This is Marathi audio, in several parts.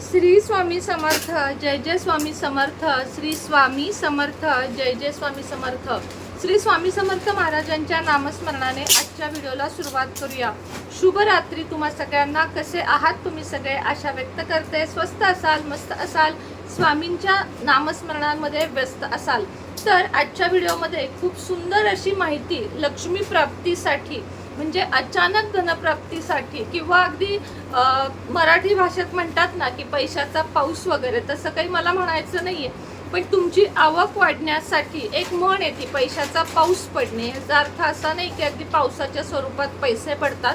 श्री स्वामी समर्थ जय जय स्वामी समर्थ श्री स्वामी समर्थ जय जय स्वामी समर्थ. श्री स्वामी समर्थ महाराजांच्या नामस्मरणाने आजच्या व्हिडिओला सुरुवात करूया. शुभ रात्री तुम्हा सगळ्यांना. कसे आहात तुम्ही सगळे? आशा व्यक्त करते. स्वस्त असाल मस्त असाल स्वामींच्या नामस्मरणांमध्ये व्यस्त असाल. तर आजच्या व्हिडिओमध्ये खूप सुंदर अशी माहिती लक्ष्मी प्राप्तीसाठी म्हणजे अचानक धनप्राप्तीसाठी किंवा अगदी मराठी भाषेत म्हणतात ना की पैशाचा पाऊस वगैरे तसं काही मला म्हणायचं नाही आहे पण तुमची आवक वाढण्यासाठी एक म्हण येते पैशाचा पाऊस पडणे. याचा अर्थ असा नाही की अगदी पावसाच्या स्वरूपात पैसे पडतात.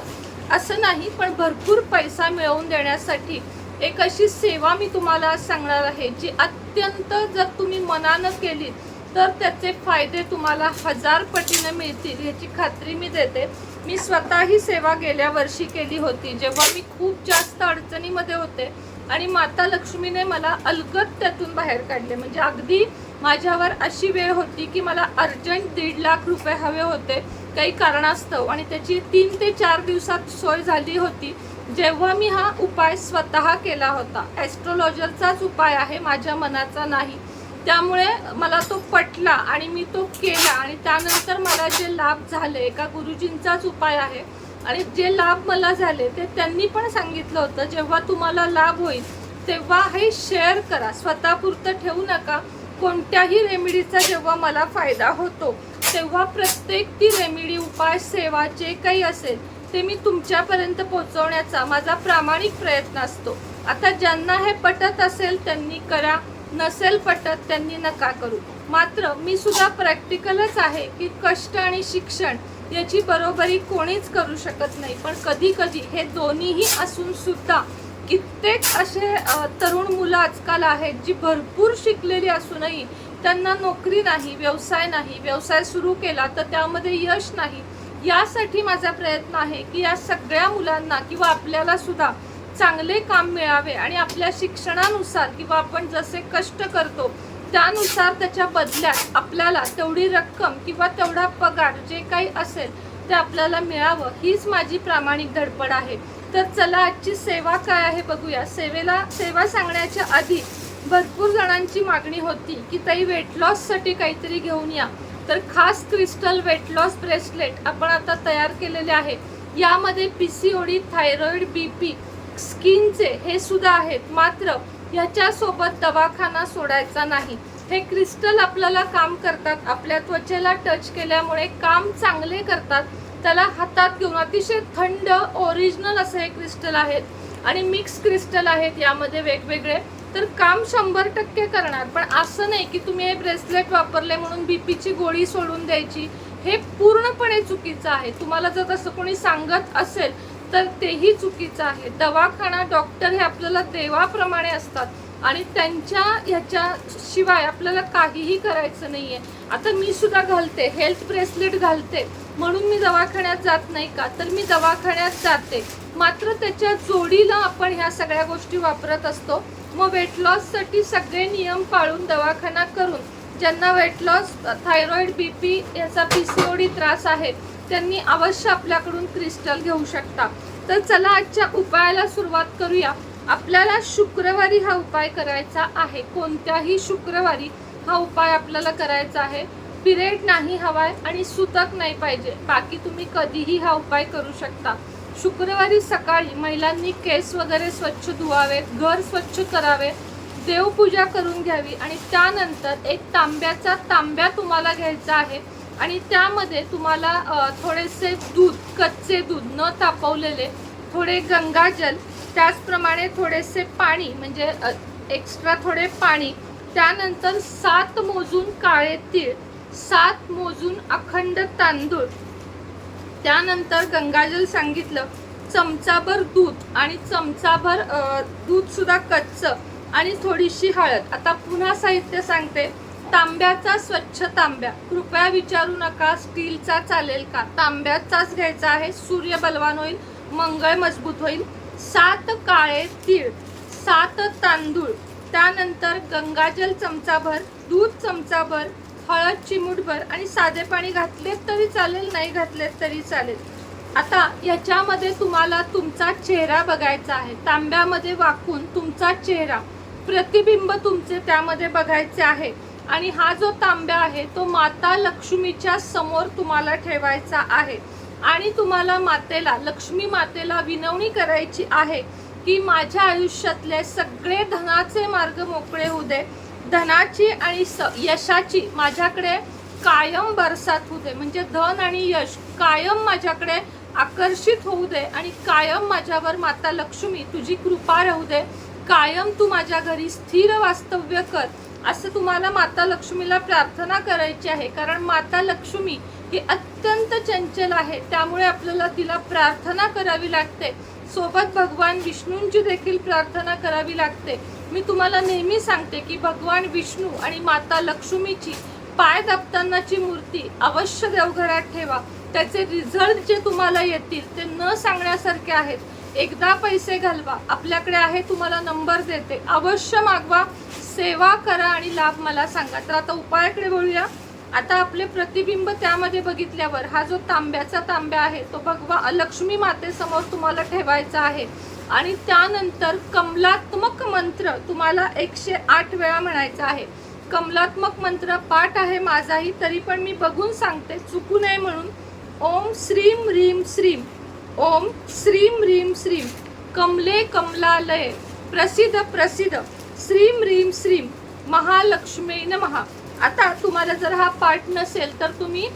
असं नाही पण भरपूर पैसा मिळवून देण्यासाठी एक अशी सेवा मी तुम्हाला आज सांगणार आहे जी अत्यंत जर तुम्ही मनानं केली तर त्याचे फायदे तुम्हाला हजार पटीने मिळतील याची खात्री मी देते. मी स्वतः ही सेवा गेल्या वर्षी केली होती जेव्हा मी खूप जास्त अडचणीमध्ये होते आणि माता लक्ष्मीने मला अलगद त्यातून बाहेर काढले. म्हणजे अगदी माझ्यावर अशी वेळ होती की मला अर्जंट दीड लाख रुपये हवे होते काही कारणास्तव. आणि त्याची तीन ते चार दिवसात सोय झाली होती जेव्हा मी हा उपाय स्वतः केला होता. ॲस्ट्रोलॉजरचाच उपाय आहे माझ्या मनाचा नाही. त्यामुळे मला तो पटला आणि मी तो केला आणि त्यानंतर मला जे लाभ झाले एका गुरुजींचाच उपाय आहे. आणि जे लाभ मला झाले ते त्यांनी पण सांगितलं होतं जेव्हा तुम्हाला लाभ होईल तेव्हा हे शेअर करा. स्वतःपुरतं ठेवू नका. कोणत्याही रेमेडीचा जेव्हा मला फायदा होतो तेव्हा प्रत्येक ती रेमेडी उपाय सेवा जे काही असेल ते मी तुमच्यापर्यंत पोहोचवण्याचा माझा प्रामाणिक प्रयत्न असतो. आता ज्यांना हे पटत असेल त्यांनी करा. नसेल पटत त्यांनी नका करू. मात्र मी सुद्धा प्रॅक्टिकलच आहे की कष्ट आणि शिक्षण याची बरोबरी कोणीच करू शकत नाही. पण कधी कधी हे दोन्हीही असून सुद्धा कित्येक असे तरुण मुलं आजकाल आहेत जी भरपूर शिकलेली असूनही त्यांना नोकरी नाही व्यवसाय नाही व्यवसाय सुरू केला तर त्यामध्ये यश नाही. यासाठी माझा प्रयत्न आहे की या सगळ्या मुलांना किंवा आपल्याला सुद्धा चांगले काम मिळावे आणि आपल्या शिक्षणानुसार किंवा आपण जसे कष्ट करतो त्यानुसार त्याच्या बदल्यात आपल्याला तेवढी रक्कम किंवा तेवढा पगार जे काही असेल ते आपल्याला मिळावं हीच माझी प्रामाणिक धडपड आहे. तर चला आजची सेवा काय आहे बघूया. सेवेला सेवा सांगण्याच्या आधी भरपूर जणांची मागणी होती की ताई वेट लॉससाठी काहीतरी घेऊन या. तर खास क्रिस्टल वेट लॉस ब्रेसलेट आपण आता तयार केलेले आहे. यामध्ये P C O D thyroid B P स्किनचे हे सुद्धा आहेत मात्र ह्याच्यासोबत दवाखाना सोडायचा नाही. हे क्रिस्टल आपल्याला काम करतात आपल्या त्वचेला टच केल्यामुळे काम चांगले करतात. त्याला हातात घेऊन अतिशय थंड ओरिजिनल असे हे क्रिस्टल आहेत आणि मिक्स क्रिस्टल आहेत यामध्ये वेगवेगळे. तर काम शंभर टक्के करणार पण असं नाही की तुम्ही हे ब्रेसलेट वापरले म्हणून बीपीची गोळी सोडून द्यायची. हे पूर्णपणे चुकीचं आहे. तुम्हाला जर तसं कोणी सांगत असेल तर तेही चुकीचं आहे. दवाखाना डॉक्टर हे आपल्याला देवाप्रमाणे असतात आणि त्यांच्या ह्याच्या शिवाय आपल्याला काहीही करायचं नाही आहे आता मी सुद्धा घालते हेल्थ ब्रेसलेट घालते. म्हणून मी दवाखान्यात जात नाही का? तर मी दवाखान्यात जाते. मात्र त्याच्या जोडीला आपण ह्या सगळ्या गोष्टी वापरत असतो. मग वेट लॉससाठी सगळे नियम पाळून दवाखाना करून ज्यांना weight loss thyroid B P याचा पी सी ओ डी त्रास आहे त्यांनी अवश्य आपल्याकडून क्रिस्टल घेऊ शकता. तर चला आजच्या उपायाला सुरुवात करूया. आपल्याला शुक्रवारी हा उपाय करायचा आहे. कोणत्याही शुक्रवारी हा उपाय आपल्याला करायचा आहे. पिरियड नाही हवाय आणि सुतक नाही पाहिजे. बाकी तुम्ही कधीही हा उपाय करू शकता. शुक्रवारी सकाळी महिलांनी केस वगैरे स्वच्छ धुवावेत घर स्वच्छ करावे देवपूजा करून घ्यावी आणि त्यानंतर एक तांब्याचा तांब्या तुम्हाला घ्यायचा आहे. आणि त्यामध्ये तुम्हाला थोडेसे दूध कच्चे दूध न तापवलेले थोडे गंगाजल त्याचप्रमाणे थोडेसे पाणी म्हणजे एक्स्ट्रा थोडे पाणी त्यानंतर सात मोजून काळे तीळ सात मोजून अखंड तांदूळ त्यानंतर गंगाजल सांगितलं चमचाभर दूध आणि चमचाभर दूधसुद्धा कच्चं आणि थोडीशी हळद. आता पुन्हा साहित्य सांगते. तांब्याचा स्वच्छ तांब्या. कृपया विचारू नका स्टीलचा चालेल का? तांब्याचाच घ्यायचा आहे सूर्य बलवान होईल मंगळ मजबूत होईल. सात काळे तीळ सात तांदूळ. त्यानंतर गंगाजल चमचाभर दूध चमचाभर हळद चिमूटभर आणि साधे पाणी घातलेत तरी चालेल नाही घातलेत तरी चालेल. आता याच्यामध्ये तुम्हाला तुमचा चेहरा बघायचा आहे. तांब्यामध्ये वाकून तुमचा चेहरा. प्रतिबिंब तुमचे त्यामध्ये बघायचे आहे. आणि हा जो तांब्या आहे तो माता लक्ष्मीच्या समोर तुम्हाला ठेवायचा आहे. आणि तुम्हाला मातेला लक्ष्मी मातेला विनवणी करायची आहे की माझ्या आयुष्यातले सगळे धनाचे मार्ग मोकळे होऊ दे. धनाची आणि स यशाची माझ्याकडे कायम बरसात होऊ दे. म्हणजे धन आणि यश कायम माझ्याकडे आकर्षित होऊ दे आणि कायम माझ्यावर माता लक्ष्मी तुझी कृपा राहू दे. कायम तू माझ्या घरी स्थिर वास्तव्य कर. असं तुम्हाला माता लक्ष्मीला प्रार्थना करायची आहे. कारण माता लक्ष्मी ही अत्यंत चंचल आहे. त्यामुळे आपल्याला तिला प्रार्थना करावी लागते. सोबत भगवान विष्णूंची देखील प्रार्थना करावी लागते. मी तुम्हाला नेहमी सांगते की भगवान विष्णू आणि माता लक्ष्मीची पाय दाबतानाची मूर्ती अवश्य देवघरात ठेवा. त्याचे रिझल्ट जे तुम्हाला येतील ते न सांगण्यासारखे आहेत. एकदा पैसे घालवा. आपल्याकडे आहे तुम्हाला नंबर देते. अवश्य मागवा. सेवा करा आणि लाभ मला सांगा. तर आता उपायाकडे वळूया. आता आपले प्रतिबिंब त्यामध्ये बघितल्यावर हा जो तांब्याचा तांब्या आहे तो भगवा लक्ष्मी मातेसमोर तुम्हाला ठेवायचा आहे. आणि त्यानंतर कमलात्मक मंत्र तुम्हाला एकशे आठ वेळा म्हणायचा आहे. कमलात्मक मंत्र पाठ आहे माझाही तरी पण मी बघून सांगते. चुकू नये म्हणून. ओम श्रीम ह्रीम श्रीम ओम श्रीम ह्रीम श्रीम कमले कमलालय प्रसिद्ध प्रसिद्ध श्रीम ह्रीम श्रीम महालक्ष्मी नमहा आता तुम्हाला जर हा पाठ नसेल तर तुम्ही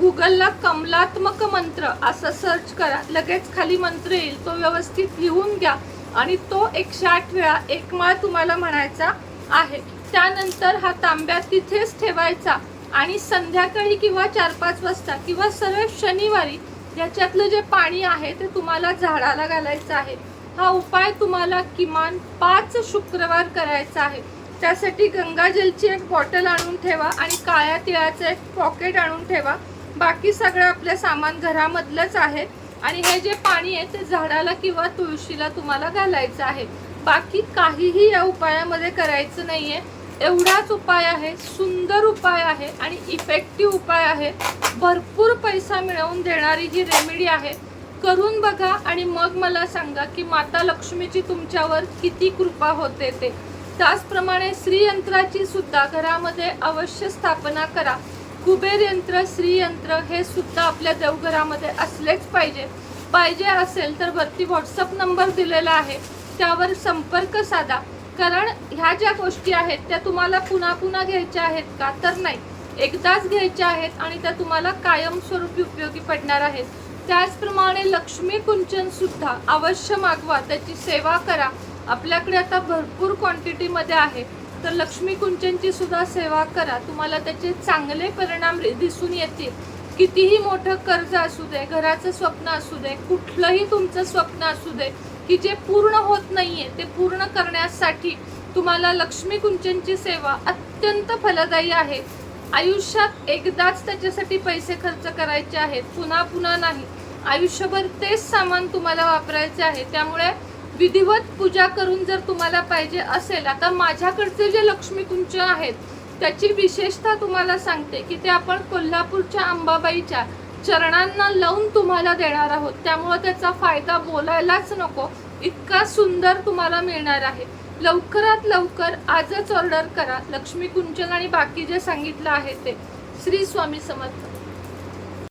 गुगलला कमलात्मक मंत्र असं सर्च करा. लगेच खाली मंत्र येईल तो व्यवस्थित लिहून घ्या आणि तो एकशे आठ वेळा एक माळ तुम्हाला म्हणायचा आहे. त्यानंतर हा तांब्या तिथेच ठेवायचा आणि संध्याकाळी किंवा चार पाच वाजता किंवा सरळ शनिवारी याच्यातलं जे पाणी आहे ते तुम्हाला झाडाला घालायचं आहे. हा उपाय तुम्हाला किमान पाच शुक्रवार करायचा आहे. त्यासाठी गंगाजलची एक बॉटल आणून ठेवा आणि काळ्या तिळाचं एक पॉकेट आणून ठेवा. बाकी सगळं आपलं सामान घरामधलंच आहे आणि हे जे पाणी आहे ते झाडाला किंवा तुळशीला तुम्हाला घालायचं आहे. बाकी काहीही या उपायामध्ये करायचं नाही आहे एवढाच उपाय आहे सुंदर उपाय आहे आणि इफेक्टिव्ह उपाय आहे. भरपूर पैसा मिळवून देणारी ही रेमेडी आहे. करून बघा आणि मग मला सांगा की माता लक्ष्मीची तुमच्यावर किती कृपा होते ते. त्याचप्रमाणे श्रीयंत्राची सुद्धा घरामध्ये अवश्य स्थापना करा. कुबेर यंत्र श्रीयंत्र हे सुद्धा आपल्या देवघरामध्ये असलेच पाहिजे. पाहिजे असेल तर वरती व्हॉट्सअप नंबर दिलेला आहे. त्यावर संपर्क साधा. कारण ह्या ज्या गोष्टी आहेत त्या तुम्हाला पुन्हा पुन्हा घ्यायच्या आहेत का? तर नाही. एकदाच घ्यायच्या आहेत आणि त्या तुम्हाला कायमस्वरूपी उपयोगी पडणार आहेत. त्याचप्रमाणे लक्ष्मी कुंचन सुद्धा अवश्य मागवा त्याची सेवा करा. आपल्याकडे आता भरपूर क्वांटिटीमध्ये आहे. तर लक्ष्मी कुंचनची सुद्धा सेवा करा. तुम्हाला त्याचे चांगले परिणाम दिसून येतील. कितीही मोठं कर्ज असू दे घराचं स्वप्न असू दे कुठलंही तुमचं स्वप्न असू दे की जे पूर्ण होत नाहीये ते पूर्ण करण्यासाठी तुम्हाला लक्ष्मी कुंचनची सेवा अत्यंत फलदायी आहे. आयुष्यात एकदाच त्याच्यासाठी पैसे खर्च करायचे आहेत पुन्हा पुन्हा नाही. आयुष्यभर तेच सामान तुम्हाला वापरायचे आहे. त्यामुळे विधिवत पूजा करून जर तुम्हाला पाहिजे असेल आता माझ्याकडचे जे लक्ष्मी कुंचन आहेत त्याची विशेषता तुम्हाला सांगते की ते आपण कोल्हापूरच्या अंबाबाईच्या चरणांना लावून तुम्हाला देणार आहोत. त्यामुळं त्याचा फायदा बोलायलाच नको. इतका सुंदर तुम्हाला मिळणार आहे. लवकरात लवकर आजच ऑर्डर करा. लक्ष्मी कुंचन आणि बाकी जे सांगितलं आहे ते. श्री स्वामी समर्थ.